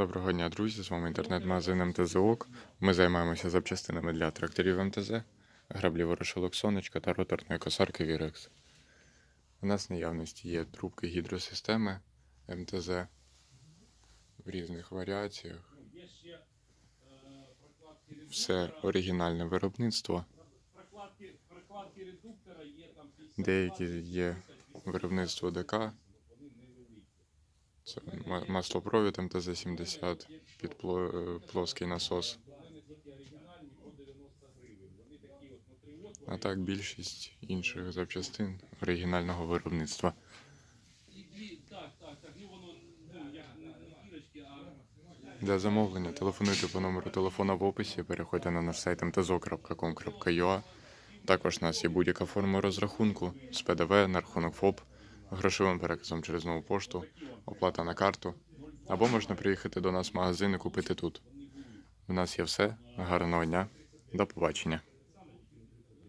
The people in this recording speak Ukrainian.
Доброго дня, друзі! З вами інтернет-магазин МТЗОК. Ми займаємося запчастинами для тракторів МТЗ, граблі ворошилок сонечка та роторної косарки Вірекс. У нас в наявності є трубки гідросистеми МТЗ в різних варіаціях. Все оригінальне виробництво. Деякі є виробництво ДК. Це ма- маслопровід МТЗ-70 під е, плоский насос. А так більшість інших запчастин оригінального виробництва. Для замовлення телефонуйте по номеру телефона в описі, переходьте на наш сайт mtzo.com.ua. Також у нас є будь-яка форма розрахунку з ПДВ на рахунок ФОП, грошовим переказом через нову пошту, оплата на карту. Або можна приїхати до нас в магазин і купити тут. У нас є все. Гарного дня. До побачення.